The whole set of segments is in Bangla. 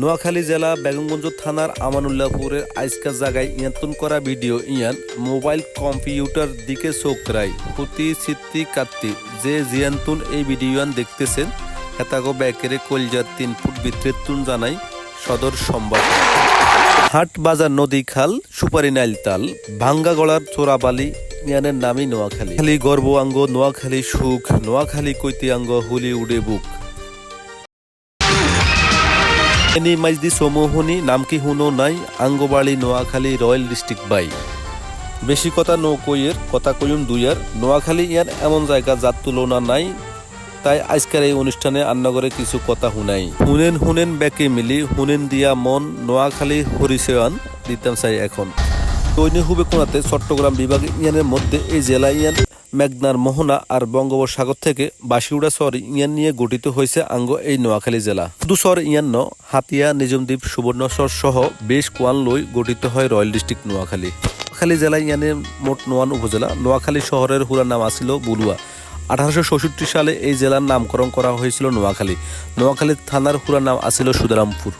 নোয়াখালী জেলা বেগমগঞ্জ থানার আমানুল্লাহপুরের আইসকা জায়গায় ইয়ান্তন করা ভিডিও ইয়ান মোবাইল কম্পিউটার দিকে চোখ রাই হুতি সিত্তি কাত্তি যে জিয়ান্তুন এই ভিডিও ইয়ান দেখতেছেন, হেতাগো ব্যাকেরে কলজার তিন ফুট বিতৃতুন জানাই সদর সম্বাদ। হাট বাজার নদী খাল, সুপারি নাইল তাল, ভাঙ্গা গড়ার চোরাবালি ইয়ানের নামই নোয়াখালী। খালি গর্বাঙ্গ নোয়াখালী সুখ, নোয়াখালী কৈতিয়াঙ্গ হুলি উড়ে বুক। এনি মাইজদি নাম কি হুনো নাই, আঙ্গবাড়ি, নোয়াখালী রয়্যাল ডিস্ট্রিক্ট বাই। বেশি কথা নৌ কথা কইম দুইয়ার নোয়াখালী ইয়ার এমন জায়গা যার তুলনা নাই, তাই আজকের এই অনুষ্ঠানে আন্নগরে কিছু কথা শুনাই। হুনেন হুনেন ব্যাকে মিলি হুনেন দিয়া মন, নোয়াখালী হরিসেয়ান দিতাম চাই এখন। দৈনিক হুবে চট্টগ্রাম বিভাগ ইয়ানের মধ্যে এই জেলা ইয়ান মেঘনার মোহনা আর বঙ্গোপসাগর থেকে বাসিউড়া শহর ইয়ান নিয়ে গঠিত হয়েছে আঙ্গ এই নোয়াখালী জেলা। দু শহর ইয়ান হাতিয়া নিজমদ্বীপ সুবর্ণচর সহ বেশ কোয়ান লই গঠিত হয় রয়্যাল ডিস্ট্রিক্ট নোয়াখালী। নোয়াখালী জেলা ইয়ানের মোট নোয়ান উপজেলা। নোয়াখালী শহরের হুরার নাম আসিল বুলুয়া। আঠারোশো সালে এই জেলার নামকরণ করা হয়েছিল নোয়াখালী। নোয়াখালী থানার হুরার নাম আসিল সুদারামপুর।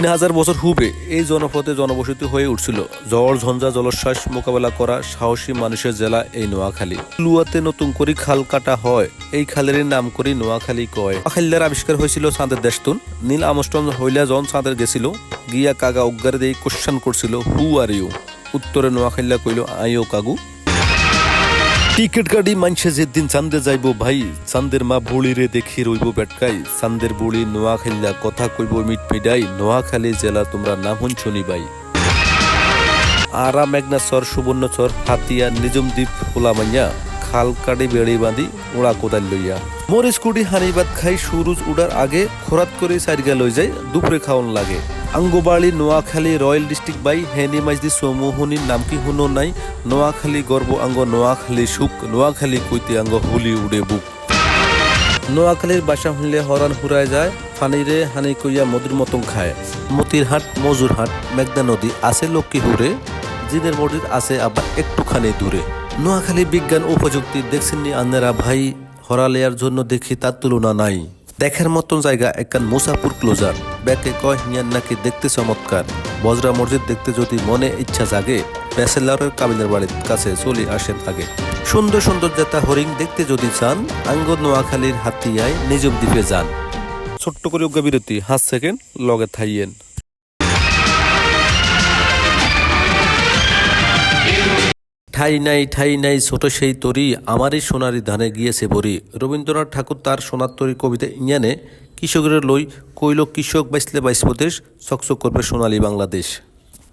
তিন হাজার বছর হুবে এই জনপদে জনবসতি হয়ে উঠছিল। ঝড়, ঝঞ্ঝা, জলোচ্ছ্বাস মোকাবেলা করা সাহসী মানুষের জেলা এই নোয়াখালী। লুয়াতে নতুন করে খাল কাটা হয়। এই খালের নাম করি নোয়াখালী কয়। নোয়াখালীর আবিষ্কার হয়েছিল চাঁদের দেশতুন। নীল আমস্টন হইলা জন চাঁদের গেছিল। গিয়া কাগা উগ্গার দিয়ে কোশ্চান করছিল হু আর ইউ উত্তরে নোয়াখালীলা কইল আইও কাগু। টিকিট কাটি মানছে যেদিন চান্দে যাইব ভাই। চান্দের মা বুড়িরে দেখি রইব বেটকাই। চান্দের বুড়ি নোয়াখালীলা কথা কইব মিট মিডাই নোয়াখালী জেলা তোমরা নাম শুনি বাই আরা মেঘনাচর সুবর্ণচর হাতিয়া, নিজমদ্বীপ হোলামাইয়া খাল কাটি বেড়ি বাঁধি ওড়া কোদাল লইয়া। মোর স্কুটি হানিবাদ খাই, সুরুজ উড়ার আগে খোরাত করে সাইডগা লই যায় দুপুরে খাওন লাগে। আঙ্গবাড়ি, নোয়াখালী রয়্যাল ডিস্ট্রিক্ট বাই হেনি মাইজদি সমোহনির নাম কি হুনো নাই, নোয়াখালী গর্ব আঙ্গ, নোয়াখালী সুখ, নোয়াখালী কইতে আঙ্গ হুলি উড়ে বুক। নোয়াখালীর বাসা শুনলে হরান হুরায় যায়, ফানিরে হানি কইয়া মধুর মতন খায়। মতির হাট মজুর হাট মেঘনা নদী আছে লক্ষ্মী হুরে, জিনের মসজিদ আছে আবার একটুখানি দূরে। নোয়াখালী বিজ্ঞান ও প্রযুক্তি দেখছেননি আন্নারা ভাই, হরালেয়ার জন্য দেখি তার তুলনা নাই। দেখার মতন জায়গা, একখান মুসাপুর ক্লোজার ব্যাকে কয়, হিয়ান নাকি দেখতে চমৎকার। বজরা মসজিদ দেখতে যদি মনে ইচ্ছা জাগে ব্যাচেলারের কাবিলের বাড়ির কাছে চলে আসেন আগে। সুন্দর সুন্দর জেতা হরিং দেখতে যদি চান আঙ্গন নোয়াখালীর হাতিয়ায় নিজম দ্বীপে যান। ছোট্ট করে বিরতি। হাত সেকেন্ড লগে থাইয়েন। ঠাই নাই ঠাই নাই, ছোট সেই তরি আমারই সোনারি ধানে গিয়েছে বরি রবীন্দ্রনাথ ঠাকুর তার সোনার তরি কবিতা ইঞ্জানে কৃষকের লই কইল, কৃষক বাইসলে বাইসব দেশ চকচক করবে সোনালী বাংলাদেশ।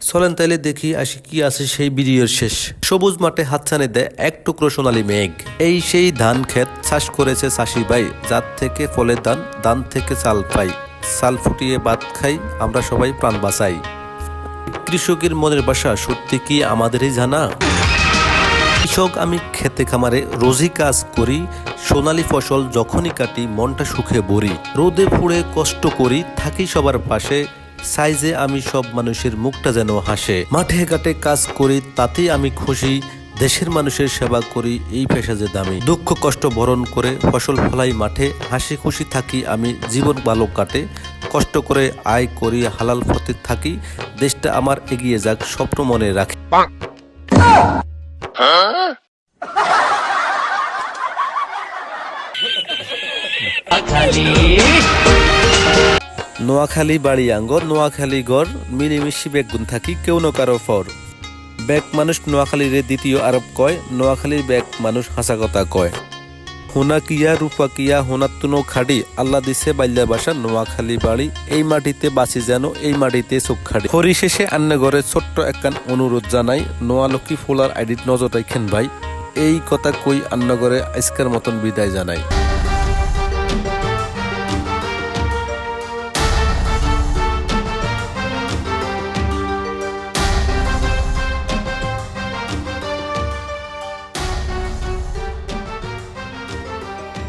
চলেন তাইলে দেখি আসি কি আছে সেই ভিডিওর শেষ। সবুজ মাঠে হাতছানি দেয় এক টুকরো সোনালী মেঘ। এই সেই ধান ক্ষেত চাষ করেছে চাষি ভাই, যার থেকে ফলে ধান ধান থেকে চাল পাই চাল ফুটিয়ে ভাত খাই, আমরা সবাই প্রাণ বাঁচাই। কৃষকের মনের বাসা সত্যি কি আমাদেরই জানা? কৃষক, আমি খেতে খামারে রোজই কাজ করি, সোনালি ফসল যখনই কাটি, মনটা সুখে ভরি। রোদে ফুড়ে কষ্ট করি, থাকি সবার পাশে, সাইজে আমি সব মানুষের মুখটা যেন হাসে। মাঠে ঘাটে কাজ করি, তাতেই আমি খুশি, দেশের মানুষের সেবা করি, এই পেশা যে দামি। দুঃখ, কষ্ট বরণ করে ফসল ফলাই মাঠে, হাসি খুশি থাকি আমি, জীবন ভালো কাটে, কষ্ট করে আয় করি, হালাল পথে থাকি, দেশটা আমার এগিয়ে যাক, স্বপ্ন মনে রাখি। নোয়াখালী বাড়ি আঙ্গর নোয়াখালী গড় মিলিমিশি বেগুন থাকি কেউ ন কারও ফর। ব্যাগ মানুষ নোয়াখালীর দ্বিতীয় আরব কয়, নোয়াখালীর ব্যাগ মানুষ হাসা কথা কয়। হোনা রূপাকিয়া রূপা কিয়া হোনাত্তুনো খাড়ি আল্লাহ দিছে বাল্যা বাসা, নোয়াখালী বাড়ি, এই মাটিতে বাঁচি যেন, এই মাটিতে চোখ খাড়ি। হরি পরিশেষে আন্নগরে ছোট্ট একখান অনুরোধ জানাই নোয়ালক্ষ্মী ফোলার আইডিট নজর রাখেন ভাই, এই কথা কই আন্নগরে আজকের মতন বিদায় জানাই।